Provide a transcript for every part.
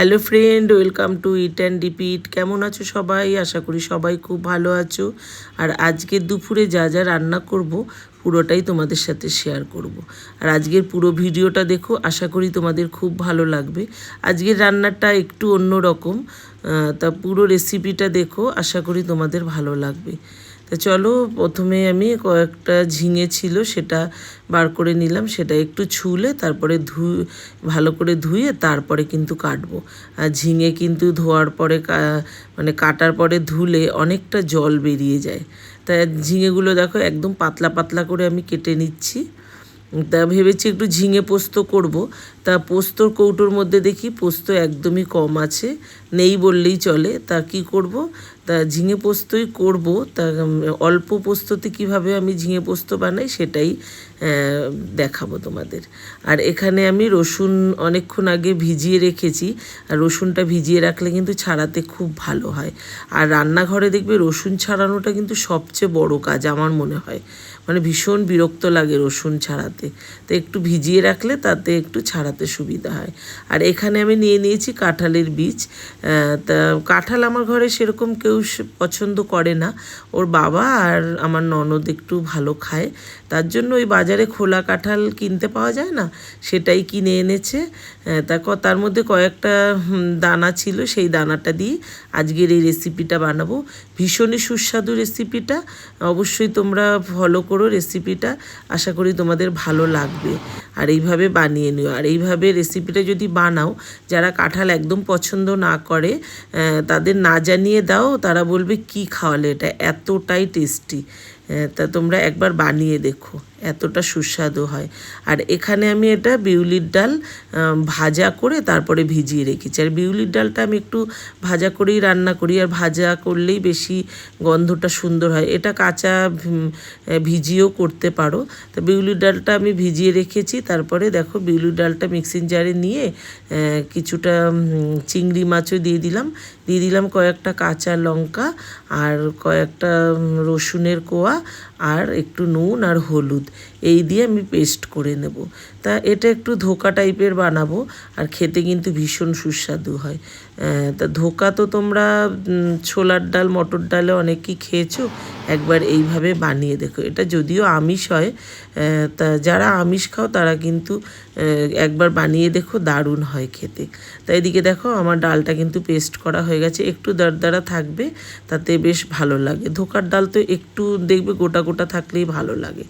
Hello friend welcome to eat and repeat কেমন আছো সবাই? আশা করি সবাই খুব ভালো আছো। আর আজকে দুপুরে যা যা রান্না করব, পুরোটাই তোমাদের সাথে শেয়ার করব। আর আজকের পুরো ভিডিওটা দেখো, আশা করি তোমাদের খুব ভালো লাগবে। আজকের রান্নাটা একটু অন্য রকম তা পুরো রেসিপিটা দেখো, আশা করি তোমাদের ভালো লাগবে। তা চলো, প্রথমে আমি কয়েকটা ঝিঙে ছিল, সেটা বার করে নিলাম, সেটা একটু ছুলে তারপরে ধু, ভালো করে ধুয়ে তারপরে কিন্তু কাটবো। আর ঝিঙে কিন্তু ধোয়ার পরে মানে কাটার পরে ধুলে অনেকটা জল বেরিয়ে যায়। তা ঝিঙেগুলো দেখো, একদম পাতলা পাতলা করে আমি কেটে নিচ্ছি। তা ভেবেছি একটু ঝিঙে পোস্ত করব। তা পোস্তর কৌটোর মধ্যে দেখি পোস্ত একদমই কম আছে, নেই বললেই চলে। তা কি করব? তা ঝিঙে পোস্তই করব। তা অল্প পোস্ততে কীভাবে আমি ঝিঙে পোস্ত বানাই সেটাই দেখাবো তোমাদের। আর এখানে আমি রসুন অনেকক্ষণ আগে ভিজিয়ে রেখেছি। আর রসুনটা ভিজিয়ে রাখলে কিন্তু ছাড়াতে খুব ভালো হয়। আর রান্নাঘরে দেখবে রসুন ছাড়ানোটা কিন্তু সবচেয়ে বড় কাজ আমার মনে হয়। মানে ভীষণ বিরক্ত লাগে রসুন ছাড়াতে। তো একটু ভিজিয়ে রাখলে তাতে একটু ছাড়াতে সুবিধা হয়। আর এখানে আমি নিয়ে নিয়েছি কাঁঠালের বীজ। তা কাঁঠাল আমার ঘরে সেরকম কেউ পছন্দ করে না। ওর বাবা আর আমার ননদ একটু ভালো খায়। তার জন্য ওই বাজারে খোলা কাঁঠাল কিনতে পাওয়া যায় না? সেটাই কিনে এনেছে। তা তার মধ্যে কয়েকটা দানা ছিল, সেই দানাটা দিয়ে আজকের এই রেসিপিটা বানাবো। ভীষণই সুস্বাদু রেসিপিটা অবশ্যই তোমরা ফলো করো রেসিপিটা আশা করি তোমাদের ভালো লাগবে। আর এইভাবে বানিয়ে নিও। আর এইভাবে রেসিপিটা যদি বানাও, যারা কাঁঠাল একদম পছন্দ না করে তাদের না জানিয়ে দাও, তারা বলবে, কি খাওয়ালে এটা? এতটাই টেস্টি তা তোমরা একবার বানিয়ে দেখো, এতটা সুস্বাদু হয়। আর এখানে আমি এটা বিউলির ডাল ভাজা করে তারপরে ভিজিয়ে রেখেছি। আর বিউলির ডালটা আমি একটু ভাজা করেই রান্না করি, আর ভাজা করলেই বেশি গন্ধটা সুন্দর হয়। এটা কাঁচা ভিজিয়েও করতে পারো। তো বিউলির ডালটা আমি ভিজিয়ে রেখেছি, তারপরে দেখো বিউলির ডালটা মিক্সিং জারে নিয়ে কিছুটা চিংড়ি মাছও দিয়ে দিলাম। দিয়ে দিলাম কয়েকটা কাঁচা লঙ্কা আর কয়েকটা রসুনের কোয়া। আর একটু নুন আর হলুদ। এই দিয়ে আমি পেস্ট করে নেব। তা এটা একটু ধোকা টাইপের বানাবো, আর খেতে কিন্তু ভীষণ সুস্বাদু হয়। তা ধোকা তো তোমরা ছোলার ডাল, মটর ডালে অনেকেই খেয়েছো, একবার এইভাবে বানিয়ে দেখো। এটা যদিও আমিষ হয় তা যারা আমিষ খাও তারা কিন্তু একবার বানিয়ে দেখো দারুণ হয় খেতে। তাই এদিকে দেখো আমার ডালটা কিন্তু পেস্ট করা হয়ে গেছে, একটু দারদারা থাকবে, তাতে বেশ ভালো লাগে। ধোকার ডাল তো একটু দেখবে গোটা গোটা থাকলেই ভালো লাগে।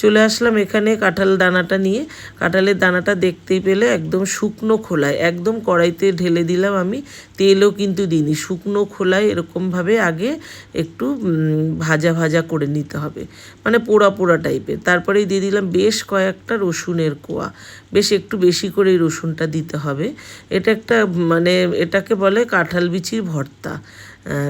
চলে আসলাম এখানে কাঁঠাল দানাটা নিয়ে কাঁঠালের দানাটা দেখতেই পেলে একদম শুকনো খোলায়। একদম কড়াইতে ঢেলে দিলাম আমি, তেলও কিন্তু দিইনি। শুকনো খোলায় এরকমভাবে আগে একটু ভাজা ভাজা করে নিতে হবে। মানে পোড়া পোড়া টাইপের। তারপরেই দিয়ে দিলাম বেশ কয়েকটা রসুনের কোয়া। বেশ একটু বেশি করে এই রসুনটা দিতে হবে। এটা একটা মানে এটাকে বলে কাঁঠাল বিচির ভর্তা।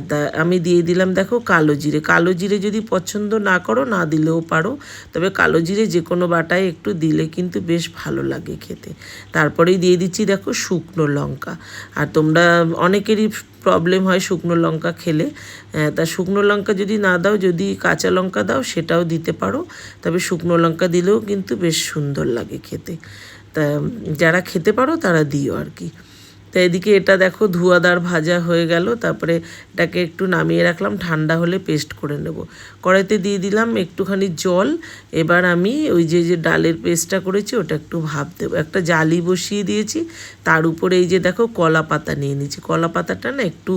তা আমি দিয়ে দিলাম দেখো কালো জিরে। কালো জিরে যদি পছন্দ না করো, না দিলেও পারো। তবে কালো জিরে যে কোনো বাটায় একটু দিলে কিন্তু বেশ ভালো লাগে খেতে। তারপরেই দিয়ে দিচ্ছি দেখো শুকনো লঙ্কা। আর তোমরা অনেকেরই প্রবলেম হয় শুকনো লঙ্কা খেলে। তা শুকনো লঙ্কা যদি না দাও, যদি কাঁচা লঙ্কা দাও, সেটাও দিতে পারো। তবে শুকনো লঙ্কা দিলেও কিন্তু বেশ সুন্দর লাগে খেতে। তা যারা খেতে পারো, তারা দিও আর কি। তো এদিকে এটা দেখো ধোয়াদার ভাজা হয়ে গেল, তারপরে এটাকে একটু নামিয়ে রাখলাম, ঠান্ডা হলে পেস্ট করে নেব। কড়াইতে দিয়ে দিলাম একটুখানি জল, এবার আমি ওই যে যে ডালের পেস্টটা করেছি, ওটা একটু ভাব দেবো। একটা জালি বসিয়ে দিয়েছি, তার উপরে এই যে দেখো কলা পাতা নিয়ে নিয়েছি। কলা পাতাটা না একটু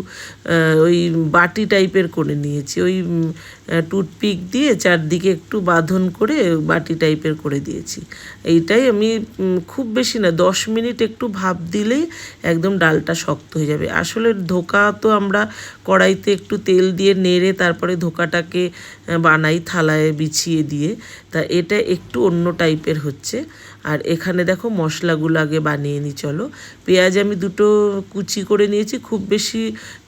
ওই বাটি টাইপের করে নিয়েছি, ওই টুথপিক দিয়ে চারদিকে একটু বাঁধন করে বাটি টাইপের করে দিয়েছি। এইটাই আমি খুব বেশি না, দশ মিনিট একটু ভাব দিলেই একদম ডালটা শক্ত হয়ে যাবে। আসলে ধোকা তো আমরা কড়াইতে একটু তেল দিয়ে নেড়ে তারপরে ধোকাটাকে বানাই থালায় বিছিয়ে দিয়ে। তা এটা একটু অন্য টাইপের হচ্ছে। আর এখানে দেখো মশলাগুলো আগে বানিয়ে নিই চলো। পেঁয়াজ আমি দুটো কুচি করে নিয়েছি, খুব বেশি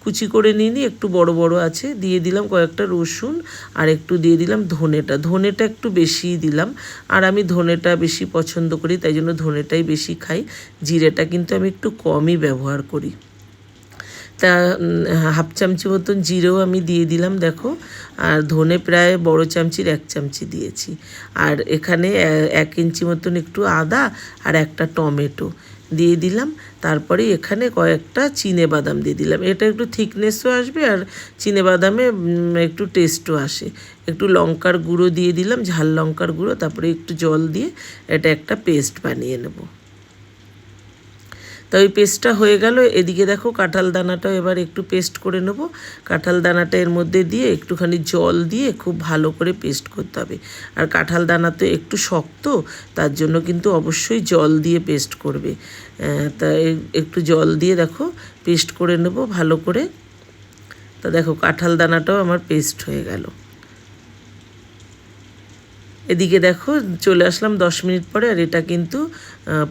কুচি করে নিয়ে একটু বড় বড় আছে। দিয়ে দিলাম কয়েকটা রসুন আর একটু দিয়ে দিলাম ধনেটা। ধনেটা একটু বেশিই দিলাম, আর আমি ধনেটা বেশি পছন্দ করি, তাই জন্য ধনেটাই বেশি খাই। জিরেটা কিন্তু আমি একটু কমই ব্যবহার করি। তা হাফ চামচি মতন জিরেও আমি দিয়ে দিলাম, দেখো। আর ধনে প্রায় বড় চামচির এক চামচি দিয়েছি। আর এখানে এক ইঞ্চি মতন একটু আদা আর একটা টমেটো দিয়ে দিলাম। তারপরে এখানে কয়েকটা চিনে বাদাম দিয়ে দিলাম। এটা একটু থিকনেসও আসবে আর চিনে বাদামে একটু টেস্টও আসে। একটু লঙ্কার গুঁড়ো দিয়ে দিলাম, ঝাল লঙ্কার গুঁড়ো, তারপরে একটু জল দিয়ে এটা একটা পেস্ট বানিয়ে নেব। তা ওই পেস্টটা হয়ে গেল। এদিকে দেখো কাঁঠাল দানাটাও এবার একটু পেস্ট করে নেব। কাঁঠাল দানাটা এর মধ্যে দিয়ে একটুখানি জল দিয়ে খুব ভালো করে পেস্ট করতে হবে। আর কাঁঠাল দানা তো একটু শক্ত, তার জন্য কিন্তু অবশ্যই জল দিয়ে পেস্ট করবে। তা একটু জল দিয়ে দেখো পেস্ট করে নেব ভালো করে। তা দেখো কাঁঠাল দানাটাও আমার পেস্ট হয়ে গেল। এদিকে দেখো, চলে আসলাম দশ মিনিট পরে আর এটা কিন্তু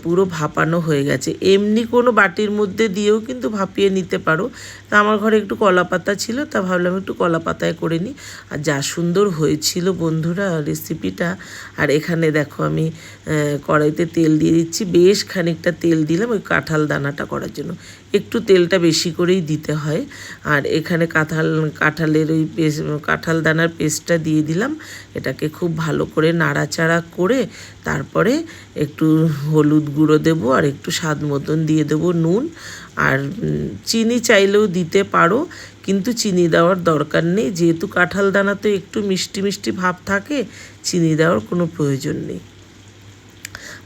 পুরো ভাপানো হয়ে গেছে। এমনি কোনো বাটির মধ্যে দিয়েও কিন্তু ভাপিয়ে নিতে পারো। তা আমার ঘরে একটু কলা পাতা ছিল, তা ভাবলাম একটু কলা পাতায় করে নিই। আর যা সুন্দর হয়েছিল বন্ধুরা রেসিপিটা। আর এখানে দেখো আমি কড়াইতে তেল দিয়ে দিচ্ছি। বেশ খানিকটা তেল দিলাম ওই কাঁঠাল দানাটা করার জন্য। একটু তেলটা বেশি করেই দিতে হয়। আর এখানে কাঁঠাল, কাঁঠালের ওই পেস্ট, কাঁঠাল দানার পেস্টটা দিয়ে দিলাম। এটাকে খুব ভালো করে নাড়াচাড়া করে তারপরে একটু হলুদ গুঁড়ো দেবো আর একটু স্বাদ মতন দিয়ে দেবো নুন। আর চিনি চাইলেও দিতে পারো, কিন্তু চিনি দেওয়ার দরকার নেই। যেহেতু কাঁঠাল দানাতে একটু মিষ্টি মিষ্টি ভাব থাকে, চিনি দেওয়ার কোনো প্রয়োজন নেই।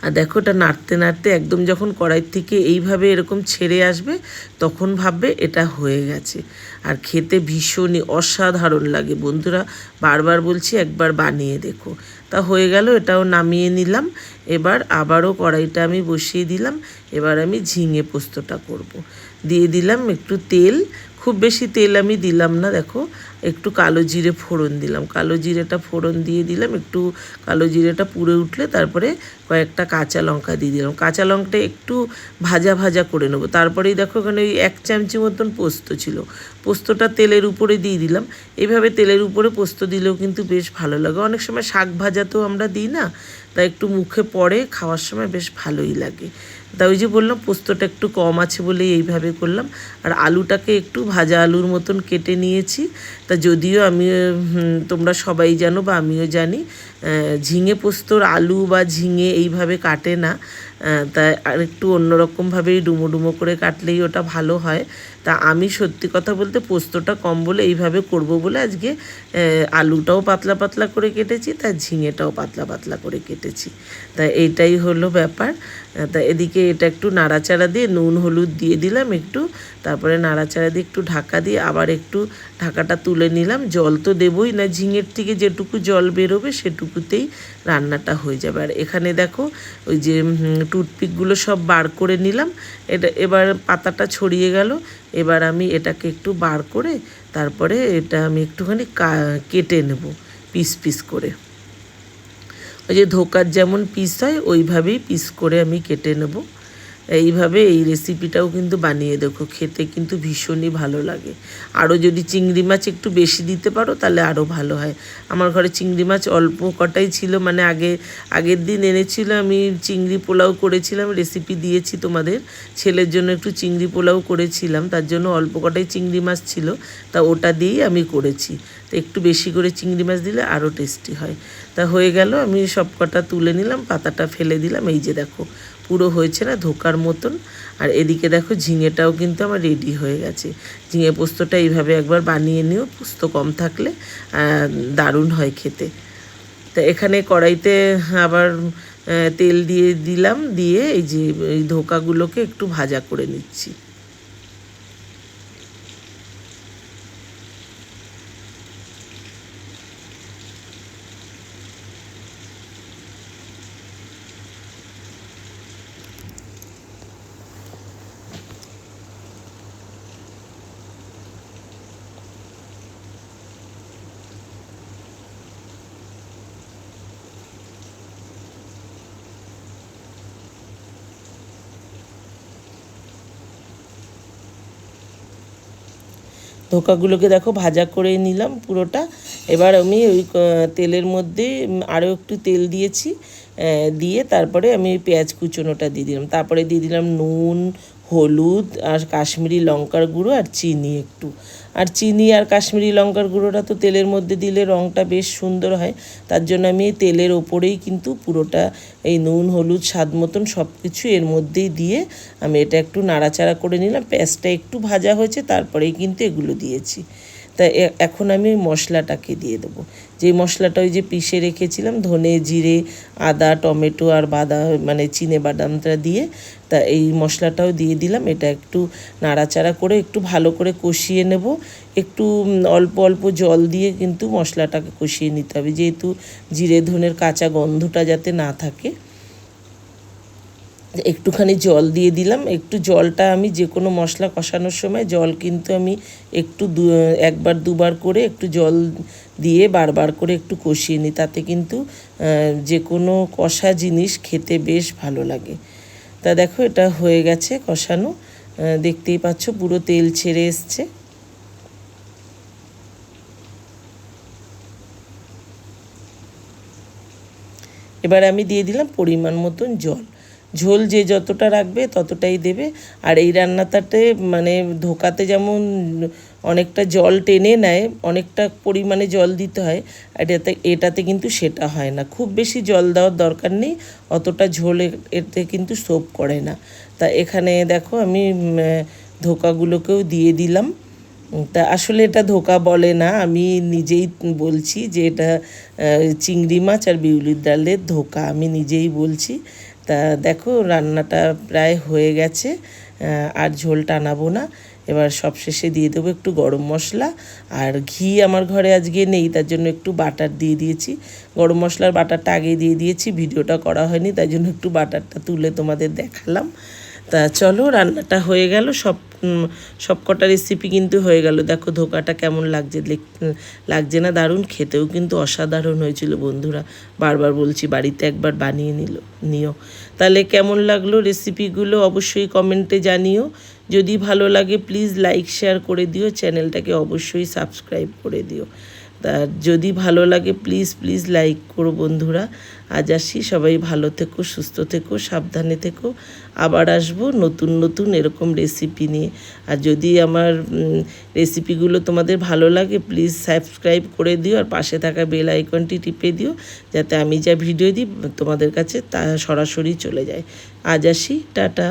আর দেখো এটা নাড়তে নাড়তে একদম যখন কড়াই থেকে এইভাবে এরকম ছেড়ে আসবে, তখন ভাববে এটা হয়ে গেছে। আর খেতে ভীষণই অসাধারণ লাগে বন্ধুরা, বারবার বলছি একবার বানিয়ে দেখো। তা হয়ে গেল, এটাও নামিয়ে নিলাম। এবার আবারও কড়াইটা আমি বসিয়ে দিলাম, এবার আমি ঝিঙে পোস্তটা করব। দিয়ে দিলাম একটু তেল, খুব বেশি তেল আমি দিলাম না, দেখো। একটু কালো জিরে ফোড়ন দিলাম। কালো জিরেটা ফোড়ন দিয়ে দিলাম, একটু কালো জিরেটা পুড়ে উঠলে তারপরে কয়েকটা কাঁচা লঙ্কা দিয়ে দিলাম। কাঁচা লঙ্কাটা একটু ভাজা ভাজা করে নেব। তারপরেই দেখো ওখানে ওই এক চামচি মতন পোস্ত ছিল। পোস্তটা তেলের উপরে দিয়ে দিলাম। এইভাবে তেলের উপরে পোস্ত দিলেও কিন্তু বেশ ভালো লাগে। অনেক সময় শাক ভাজা তো আমরা দিই না তা একটু মুখে পড়ে খাওয়ার সময় বেশ ভালোই লাগে। তা ওই যে বললাম, পোস্তটা একটু কম আছে বলে এইভাবে করলাম। আর আলুটাকে একটু ভাজা আলুর মতন কেটে নিয়েছি। তা যদিও আমি তোমরা সবাই জানো বা আমিও জানি ঝিঙে পোস্তর আলু বা ঝিঙে এইভাবে কাটে না। তা আর একটু অন্যরকমভাবেই ডুমো ডুমো করে কাটলেই ওটা ভালো হয়। তা আমি সত্যি কথা বলতে পোস্তটা কম বলে এইভাবে করব বলে আজকে আলুটাও পাতলা পাতলা করে কেটেছি, তা ঝিঙেটাও পাতলা পাতলা করে কেটেছি। তা এইটাই হলো ব্যাপার। তা এদিকে এটা একটু নাড়াচাড়া দিয়ে নুন, হলুদ দিয়ে দিলাম একটু, তারপরে নাড়াচাড়া দিয়ে একটু ঢাকা দিয়ে আবার একটু ঢাকাটা তুলে নিলাম। জল তো দেবই না, ঝিঙের থেকে যেটুকু জল বেরোবে সেটুকুতেই রান্নাটা হয়ে যাবে। আর এখানে দেখো ওই যে টুথপিকগুলো সব বার করে নিলাম। এটা এবার পাতাটা ছড়িয়ে গেল। এবার আমি এটাকে একটু বার করে তারপরে এটা আমি একটুখানি কেটে নেব পিস পিস করে। ওই যে ধোকার যেমন পিস হয়, ওইভাবেই পিস করে আমি কেটে নেব। এইভাবে এই রেসিপিটাও কিন্তু বানিয়ে দেখো। খেতে কিন্তু ভীষণই ভালো লাগে। আরও যদি চিংড়ি মাছ একটু বেশি দিতে পারো, তাহলে আরও ভালো হয়। আমার ঘরে চিংড়ি মাছ অল্প কটাই ছিল মানে আগে, আগের দিন এনেছিল আমি চিংড়ি পোলাও করেছিলাম রেসিপি দিয়েছি তোমাদের। ছেলের জন্য একটু চিংড়ি পোলাও করেছিলাম, তার জন্য অল্প কটাই চিংড়ি মাছ ছিল, তা ওটা দিয়েই আমি করেছি। তো একটু বেশি করে চিংড়ি মাছ দিলে আরও টেস্টি হয়। তা হয়ে গেল, আমি সব কটা তুলে নিলাম, পাতাটা ফেলে দিলাম, এই যে দেখো, পুরো হয়েছে না ধোকার মতন। আর এদিকে দেখো ঝিঙেটাও কিন্তু আমার রেডি হয়ে গেছে। ঝিঙে পোস্তটা এইভাবে একবার বানিয়ে নিও, পোস্ত কম থাকলে দারুণ হয় খেতে। তা এখানে কড়াইতে আবার তেল দিয়ে দিলাম, দিয়ে এই যে, এই ধোকাগুলোকে একটু ভাজা করে নিচ্ছি। ধোকাগুলোকে দেখো ভাজা করে নিলাম পুরোটা। এবার আমি ওই তেলের মধ্যে আরও একটু তেল দিয়েছি দিয়ে তারপরে আমি পেঁয়াজ কুচোনোটা দিয়ে দিলাম। তারপরে দিয়ে দিলাম নুন, হলুদ আর কাশ্মীরি লঙ্কার গুঁড়ো আর চিনি একটু। আর চিনি আর কাশ্মীরি লঙ্কার গুঁড়োটা তো তেলের মধ্যে দিলে রঙটা বেশ সুন্দর হয়। তার জন্য আমি তেলের ওপরেই কিন্তু পুরোটা এই নুন, হলুদ, স্বাদ মতন সব কিছু এর মধ্যেই দিয়ে আমি এটা একটু নাড়াচাড়া করে নিলাম। পেঁয়াজটা একটু ভাজা হয়েছে, তারপরেই কিন্তু এগুলো দিয়েছি। তা এখন আমি ওই মশলাটাকে দিয়ে দেবো। যে মশলাটা ওই যে পিষে রেখেছিলাম, ধনে, জিরে, আদা, টমেটো আর বাদাম মানে চিনে বাদামটা দিয়ে, তা এই মশলাটাও দিয়ে দিলাম। এটা একটু নাড়াচাড়া করে একটু ভালো করে কষিয়ে নেব। একটু অল্প অল্প জল দিয়ে কিন্তু মশলাটাকে কষিয়ে নিতে হবে। যেহেতু জিরে, ধনের কাঁচা গন্ধটা যাতে না থাকে একটুখানি জল দিয়ে দিলাম। একটু জলটা আমি যে কোনো মশলা কষানোর সময় জল কিন্তু আমি একটু দু, একবার দুবার করে একটু জল দিয়ে বারবার করে একটু কষিয়ে নিই। তাতে কিন্তু যে কোনো কষা জিনিস খেতে বেশ ভালো লাগে। তা দেখো, এটা হয়ে গেছে কষানো। দেখতেই পাচ্ছ পুরো তেল ছেড়ে এসছে। এবার আমি দিয়ে দিলাম পরিমাণ মতন জল। ঝোল যে যতটা রাখবে ততটাই দেবে। আর এই রান্নাটাতে মানে ধোকাতে যেমন অনেকটা জল টেনে নেয়, অনেকটা পরিমাণে জল দিতে হয়, আর এটাতে এটাতে কিন্তু সেটা হয় না। খুব বেশি জল দেওয়ার দরকার নেই, অতটা ঝোল এতে কিন্তু সোপ করে না। তা এখানে দেখো আমি ধোকাগুলোকেও দিয়ে দিলাম। তা আসলে এটা ধোকা বলে না, আমি নিজেই বলছি যে এটা চিংড়ি মাছ আর বিউলির ডালের ধোকা, আমি নিজেই বলছি। তা দেখো, রান্নাটা প্রায় হয়ে গেছে আর ঝোল টানাবো না। এবার সব শেষে দিয়ে দেবো একটু গরম মশলা, আর ঘি আমার ঘরে আজকে নেই, তার জন্য একটু বাটার দিয়ে দিয়েছি। গরম মশলার বাটারটা আগে দিয়ে দিয়েছি, ভিডিওটা করা হয়নি, তাই জন্য একটু বাটারটা তুলে তোমাদের দেখালাম। তা চলো, রান্নাটা হয়ে গেল। সব সব কটা রেসিপি কিন্তু হয়ে গেল। দেখো ধোকাটা কেমন লাগছে লাগছে না দারুণ, খেতেও কিন্তু অসাধারণ হয়েছিল বন্ধুরা। বারবার বলছি, বাড়িতে একবার বানিয়ে নিল, নিও। তাহলে কেমন লাগল রেসিপিগুলো অবশ্যই কমেন্টে জানিও। যদি ভালো লাগে প্লিজ লাইক শেয়ার করে দিও। চ্যানেলটাকে অবশ্যই সাবস্ক্রাইব করে দিও। তা যদি ভালো লাগে প্লিজ প্লিজ লাইক করো বন্ধুরা। আজ আসি, সবাই ভালো থেকো, সুস্থ থেকো, সাবধানে থেকো। আবার আসব নতুন নতুন এরকম রেসিপি নিয়ে। আর যদি আমার রেসিপিগুলো তোমাদের ভালো লাগে প্লিজ সাবস্ক্রাইব করে দিও আর পাশে থাকা বেল আইকনটি টিপে দিও, যাতে আমি যা ভিডিও দিই তোমাদের কাছে তা সরাসরি চলে যায়। আজ আসি, টাটা।